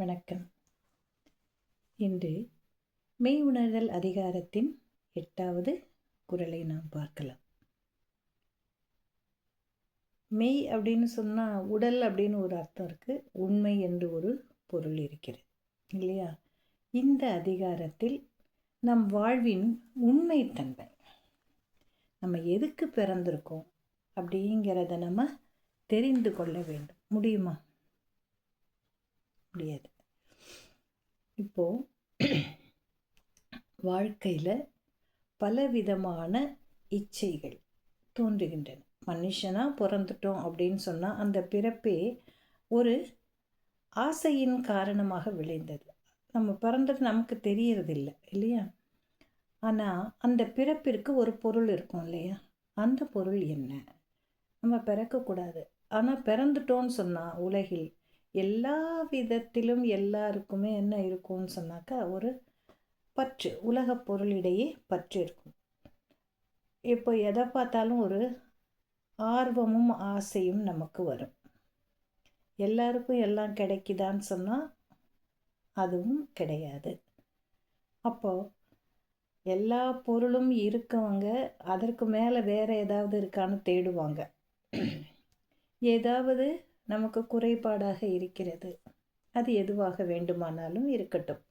வணக்கம். இன்று மெய் உணர்தல் அதிகாரத்தின் எட்டாவது குரலை நாம் பார்க்கலாம். மெய் அப்படின்னு சொன்னால் உடல் அப்படின்னு ஒரு அர்த்தம் இருக்குது உண்மை என்று ஒரு பொருள் இருக்கிறது இல்லையா? இந்த அதிகாரத்தில் நம் வாழ்வின் உண்மைத்தன்மை நம்ம எதுக்கு பிறந்திருக்கோம் அப்படிங்கிறத நம்ம தெரிந்து கொள்ள வேண்டும். முடியுமா? முடியாது. இப்போது வாழ்க்கையில் பலவிதமான இச்சைகள் தோன்றுகின்றன. மனுஷனாக பிறந்துட்டோம் அப்படின்னு சொன்னால் அந்த பிறப்பே ஒரு ஆசையின் காரணமாக விளைந்தது. நம்ம பிறந்தது நமக்கு தெரியறதில்லை இல்லையா? ஆனால் அந்த பிறப்பிற்கு ஒரு பொருள் இருக்கும் இல்லையா? அந்த பொருள் என்ன? நம்ம பிறக்கக்கூடாது. ஆனால் பிறந்துட்டோன்னு சொன்னால் உலகில் எல்லா விதத்திலும் எல்லாருக்குமே என்ன இருக்கும்னு சொன்னாக்கா ஒரு பற்று உலக பொருளிடையே பற்று இருக்கும். இப்போ எதை பார்த்தாலும் ஒரு ஆர்வமும் ஆசையும் நமக்கு வரும். எல்லாருக்கும் எல்லாம் கிடைக்குதான்னு சொன்னால் அதுவும் கிடையாது. அப்போது எல்லா பொருளும் இருக்கவங்க அதற்கு மேலே வேறு ஏதாவது இருக்கான்னு தேடுவாங்க. ஏதாவது நமக்கு குறைபாடாக இருக்கிறது. அது எதுவாக வேண்டுமானாலும் இருக்கட்டும்.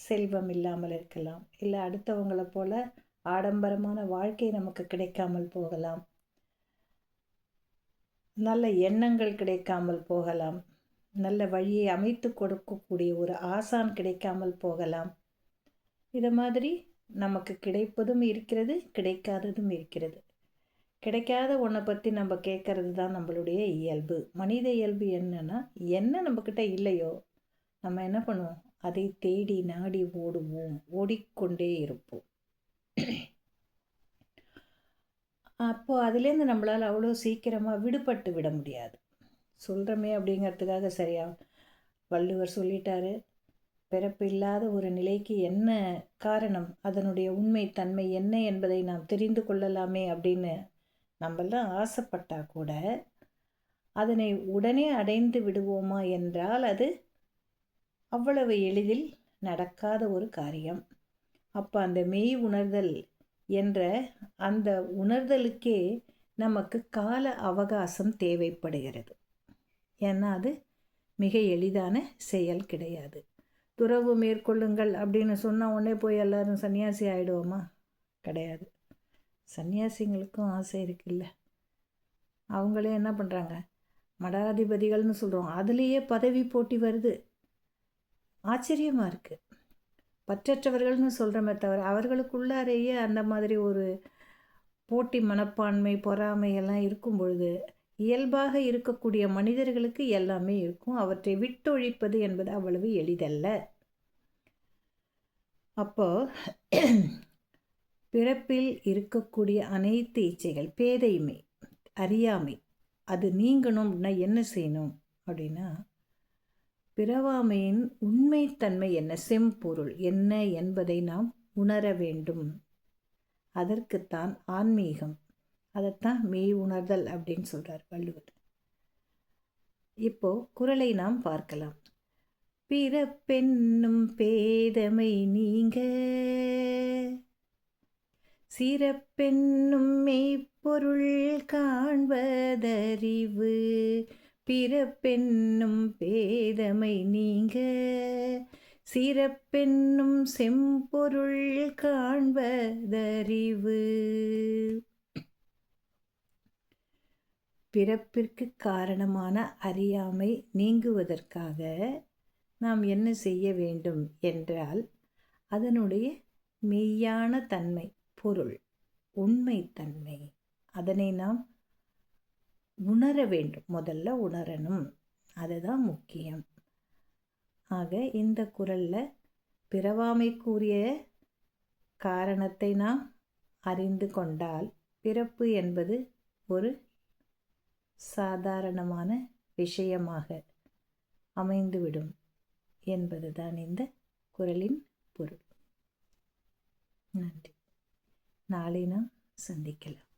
செல்வம் இல்லாமல் இருக்கலாம். இல்லை அடுத்தவங்களை போல ஆடம்பரமான வாழ்க்கை நமக்கு கிடைக்காமல் போகலாம். நல்ல எண்ணங்கள் கிடைக்காமல் போகலாம். நல்ல வழியை அமைத்து கொடுக்கக்கூடிய ஒரு ஆசான் கிடைக்காமல் போகலாம். இது மாதிரி நமக்கு கிடைப்பதும் இருக்கிறது கிடைக்காததும் இருக்கிறது. கிடைக்காத ஒன்றை பற்றி நம்ம கேட்கறது தான் நம்மளுடைய இயல்பு. மனித இயல்பு என்னன்னா என்ன நம்மக்கிட்ட இல்லையோ நம்ம என்ன பண்ணுவோம்? அதை தேடி நாடி ஓடுவோம். ஓடிக்கொண்டே இருப்போம். அப்போது அதுலேருந்து நம்மளால் அவ்வளோ சீக்கிரமாக விடுபட்டு விட முடியாது. சொல்கிறோமே அப்படிங்கிறதுக்காக சரியா வள்ளுவர் சொல்லிட்டாரு பிறப்பு இல்லாத ஒரு நிலைக்கு என்ன காரணம்? அதனுடைய உண்மை தன்மை என்ன என்பதை நாம் தெரிந்து கொள்ளலாமே அப்படின்னு நம்மெல்லாம் ஆசைப்பட்டா கூட அதனை உடனே அடைந்து விடுவோமா என்றால் அது அவ்வளவு எளிதில் நடக்காத ஒரு காரியம். அப்போ அந்த மெய் உணர்தல் என்ற அந்த உணர்தலுக்கே நமக்கு கால அவகாசம் தேவைப்படுகிறது. ஏன்னா அது மிக எளிதான செயல் கிடையாது. துறவு மேற்கொள்ளுங்கள் அப்படின்னு சொன்னால் உடனே போய் எல்லோரும் சன்னியாசி ஆகிடுவோமா கிடையாது. சன்னியாசிங்களுக்கும் ஆசை இருக்குல்ல. அவங்களே என்ன பண்ணுறாங்க மடாதிபதிகள்னு சொல்கிறோம் அதுலேயே பதவி போட்டி வருது. ஆச்சரியமாக இருக்குது பற்றற்றவர்கள்னு சொல்கிறோமே தவிர அவர்களுக்குள்ளாரையே அந்த மாதிரி ஒரு போட்டி மனப்பான்மை பொறாமை எல்லாம் இருக்கும் பொழுது இயல்பாக இருக்கக்கூடிய மனிதர்களுக்கு எல்லாமே இருக்கும். அவற்றை விட்டொழிப்பது என்பது அவ்வளவு எளிதல்ல. அப்போ பிறப்பில் இருக்கக்கூடிய அனைத்து இச்சைகள் பேதைமை அறியாமை அது நீங்கணும்னா என்ன செய்யணும்? அப்படின்னா பிறவாமையின் உண்மைத்தன்மை என்ன? செம்பொருள் என்ன என்பதை நாம் உணர வேண்டும். அதற்குத்தான் ஆன்மீகம். அதைத்தான் மெய் உணர்தல் அப்படின்னு சொல்கிறார் வள்ளுவர். இப்போ குரலை நாம் பார்க்கலாம். பிறப்பென்னும் பேதமை நீங்க சிறப்பென்னும் மெய்ப்பொருள் காண்பதறிவு பிறப்பென்னும் பேதமை நீங்க. சிறப்பென்னும் செம்பொருள் காண்பதறிவு. பிறப்பிற்கு காரணமான அறியாமை நீங்குவதற்காக நாம் என்ன செய்ய வேண்டும் என்றால் அதனுடைய மெய்யான தன்மை பொருள் உண்மைத்தன்மை. அதனை நாம் உணர வேண்டும். முதல்ல உணரணும். அதுதான் முக்கியம். ஆக இந்த குரலில் பிறவாமைக்குரிய காரணத்தை நாம் அறிந்து கொண்டால் பிறப்பு என்பது ஒரு சாதாரணமான விஷயமாக அமைந்துவிடும் என்பதுதான் இந்த குரலின் பொருள். நன்றி. நாளை நாம் சந்திக்கலாம்